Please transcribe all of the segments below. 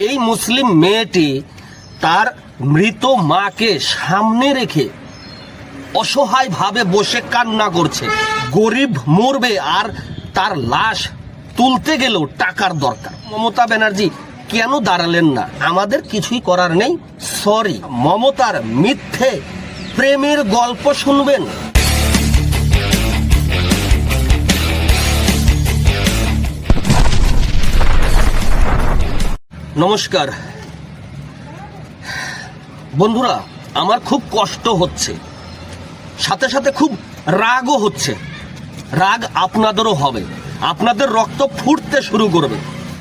এই মুসলিম মেয়েটি তার মৃত মাকে সামনে রেখে অসহায়ভাবে বসে কান্না করছে। গরিব মরবে আর তার লাশ তুলতে গেলেও টাকার দরকার। মমতা ব্যানার্জি, কেন দাঁড়ালেন না? আমাদের কিছুই করার নেই। সরি। মমতার মিথ্যে প্রেমের গল্প শুনবেন। নমস্কার। বন্ধুরা, আমার খুব কষ্ট হচ্ছে। সাথে সাথে খুব রাগও হচ্ছে। রাগ আপনাদেরও হবে। আপনাদের রক্ত ফুটতে শুরু করবে।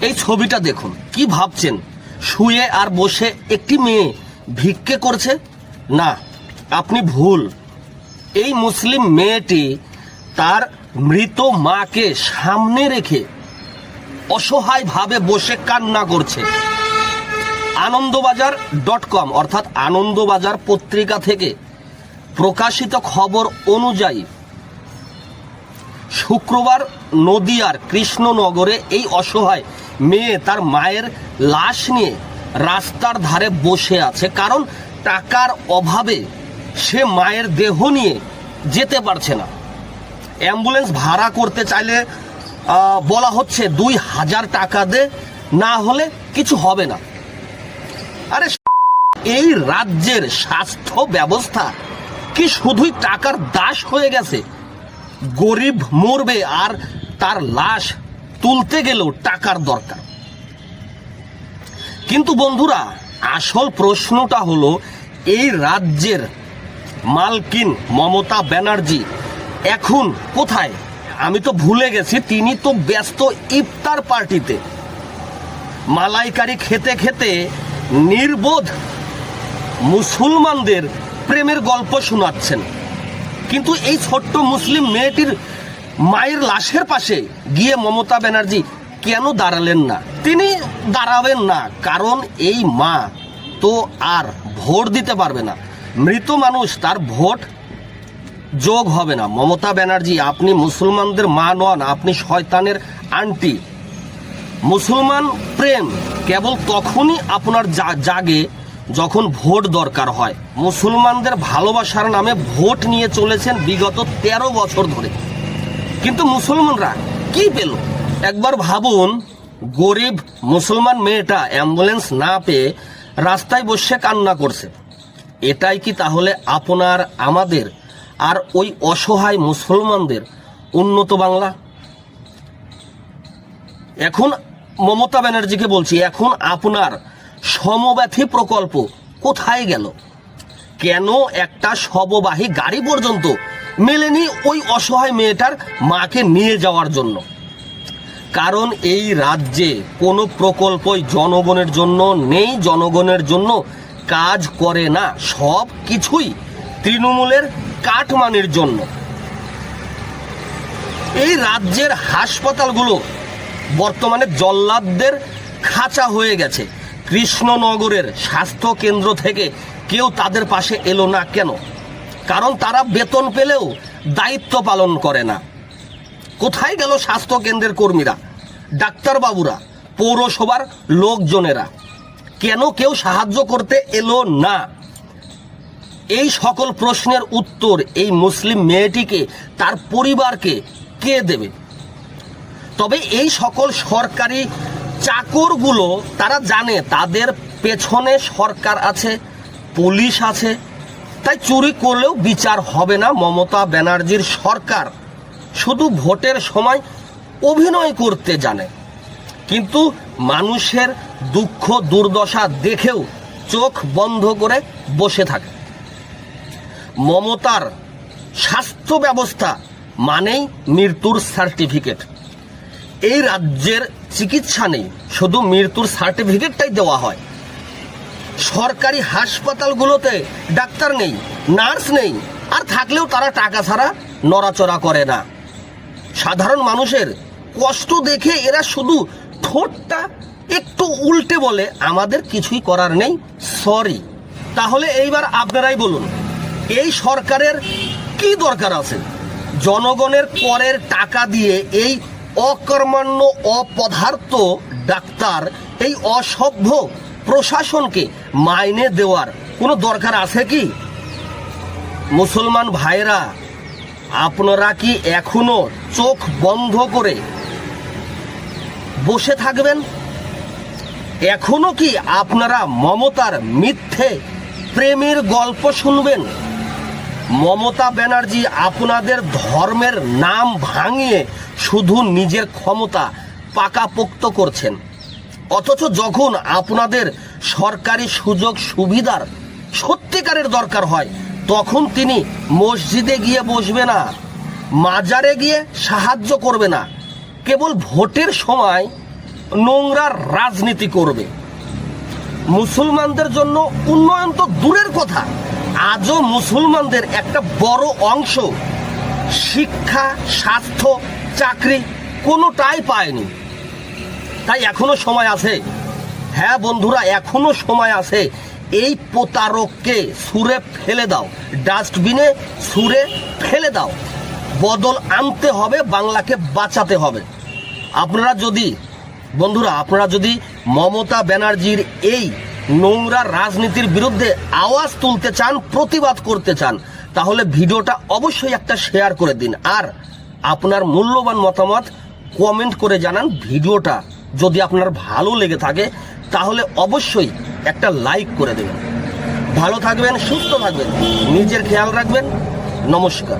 এই ছবিটা দেখুন, কি ভাবছেন? শুয়ে আর বসে একটি মেয়ে ভিক্ষে করছে? না, আপনি ভুল। এই মুসলিম মেয়েটি তার মৃত মাকে সামনে রেখে অসহায়ভাবে বসে কান্না করছে। আনন্দবাজার ডট কম, অর্থাৎ আনন্দবাজার পত্রিকা থেকে প্রকাশিত খবর অনুযায়ী শুক্রবার নদিয়ার কৃষ্ণনগরে এই অসহায় মেয়ে তার মায়ের লাশ নিয়ে রাস্তার ধারে বসে আছে। কারণ টাকার অভাবে সে মায়ের দেহ নিয়ে যেতে পারছে না। অ্যাম্বুলেন্স ভাড়া করতে চাইলে বলা হচ্ছে দুই হাজার টাকা দে, না হলে কিছু হবে না। আরে এই রাজ্যের স্বাস্থ্য ব্যবস্থা কি শুধুই টাকার দাস হয়ে গেছে? গরিব মরবে আর তার লাশ তুলতে গেলেও টাকার দরকার। কিন্তু বন্ধুরা, আসল প্রশ্নটা হলো, এই রাজ্যের মালকিন মমতা ব্যানার্জি এখন কোথায়? আমি তো ভুলে গেছি, তিনি তো ব্যস্ত ইফতার পার্টিতে। মালাইকারি খেতে খেতে নির্বোধ মুসলমানদের প্রেমের গল্প শোনাচ্ছেন। কিন্তু এই ছোট্ট মুসলিম মেয়েটির মায়ের লাশের পাশে গিয়ে মমতা ব্যানার্জি কেন দাঁড়ালেন না? তিনি দাঁড়াবেন না, কারণ এই মা তো আর ভোট দিতে পারবে না। মৃত মানুষ তার ভোট যোগ হবে না। মমতা ব্যানার্জি, আপনি মুসলমানদের মা নন, আপনি শয়তানের আন্টি। মুসলমান প্রেম কেবল তখনই আপনার জাগে যখন ভোট দরকার হয়। মুসলমানদের ভালোবাসার নামে ভোট নিয়ে চলেছেন বিগত তেরো বছর ধরে। কিন্তু মুসলমানরা কি পেল? একবার ভাবুন, গরিব মুসলমান মেয়েটা অ্যাম্বুলেন্স না পেয়ে রাস্তায় বসে কান্না করছে। এটাই কি তাহলে আপনার, আমাদের আর ওই অসহায় মুসলমানদের উন্নত বাংলা। এখন মমতা ব্যানার্জিকে বলছি, এখন আপনার সমব্যথী প্রকল্প কোথায় গেল? কেন একটা শববাহী গাড়ি পর্যন্ত মেলেনি ওই অসহায় মেয়েটার মাকে নিয়ে যাওয়ার জন্য? কারণ এই রাজ্যে কোনো প্রকল্পই জনগণের জন্য নেই, জনগণের জন্য কাজ করে না, সব কিছুই তৃণমূলের কাটমানির জন্য। এই রাজ্যের হাসপাতালগুলো বর্তমানে জল্লাদদের খাঁচা হয়ে গেছে। কৃষ্ণনগরের স্বাস্থ্য কেন্দ্র থেকে কেউ তাদের পাশে এলো না কেন? কারণ তারা বেতন পেলেও দায়িত্ব পালন করে না। কোথায় গেল স্বাস্থ্য কেন্দ্রের কর্মীরা? ডাক্তারবাবুরা, পৌরসভার লোকজনেরা। কেন কেউ সাহায্য করতে এলো না? এই সকল প্রশ্নের উত্তর এই মুসলিম মেয়েটিকে, তার পরিবারকে কে দেবে? তবে এই সকল সরকারি চাকরগুলো তারা জানে, তাদের পেছনে সরকার আছে, পুলিশ আছে, তাই চুরি করলেও বিচার হবে না মমতা ব্যানার্জির সরকার। শুধু ভোটের সময় অভিনয় করতে জানে। কিন্তু মানুষের দুঃখ দুর্দশা দেখেও চোখ বন্ধ করে বসে থাকে। মমতার স্বাস্থ্য ব্যবস্থা মানেই মৃত্যুর সার্টিফিকেট। এই রাজ্যের চিকিৎসা নেই, শুধু মৃত্যুর সার্টিফিকেটটাই দেওয়া হয়। সরকারি হাসপাতালগুলোতে ডাক্তার নেই, নার্স নেই, আর থাকলেও তারা টাকা ছাড়া নড়াচড়া করে না। সাধারণ মানুষের কষ্ট দেখে এরা শুধু ঠোঁটটা একটু উল্টে বলে, আমাদের কিছুই করার নেই, সরি। তাহলে এইবার আপনারাই বলুন এই সরকারের কি দরকার আছে? জনগণের করের টাকা দিয়ে এই অকর্মাণ্য, অপদার্থ ডাক্তার, এই অসভ্য প্রশাসনকে মাইনে দেওয়ার কোনো দরকার আছে কি? মুসলমান ভাইরা আপনারা কি এখনও চোখ বন্ধ করে বসে থাকবেন? এখনও কি আপনারা মমতার মিথ্যে প্রেমের গল্প শুনবেন? মমতা ব্যানার্জি আপনাদের ধর্মের নাম ভাঙিয়ে শুধু নিজের ক্ষমতা পাকাপোক্ত করছেন। অথচ যখন আপনাদের সরকারি সুযোগ সুবিধার সত্যিকারের দরকার হয়, তখন তিনি মসজিদে গিয়ে বসবে না, মাজারে গিয়ে সাহায্য করবে না। কেবল ভোটের সময় নোংরার রাজনীতি করবে। মুসলমানদের জন্য উন্নয়ন তো দূরের কথা। আজও মুসলমানদের একটা বড় অংশ শিক্ষা, স্বাস্থ্য, চাকরি কোনোটাই পায়নি। তাই এখনও সময় আছে। হ্যাঁ বন্ধুরা, এখনও সময় আছে। এই প্রতারককে সুরে ফেলে দাও। ডাস্টবিনে সুরে ফেলে দাও। বদল আনতে হবে, বাংলাকে বাঁচাতে হবে। আপনারা যদি, বন্ধুরা, আপনারা যদি মমতা ব্যানার্জির এই নোংরা রাজনীতির বিরুদ্ধে আওয়াজ তুলতে চান, প্রতিবাদ করতে চান, তাহলে ভিডিওটা অবশ্যই একটা শেয়ার করে দিন। আর আপনার মূল্যবান মতামত কমেন্ট করে জানান ভিডিওটা। যদি আপনার ভালো লেগে থাকে, তাহলে অবশ্যই একটা লাইক করে দেবেন। ভালো থাকবেন, সুস্থ থাকবেন, নিজের খেয়াল রাখবেন। নমস্কার।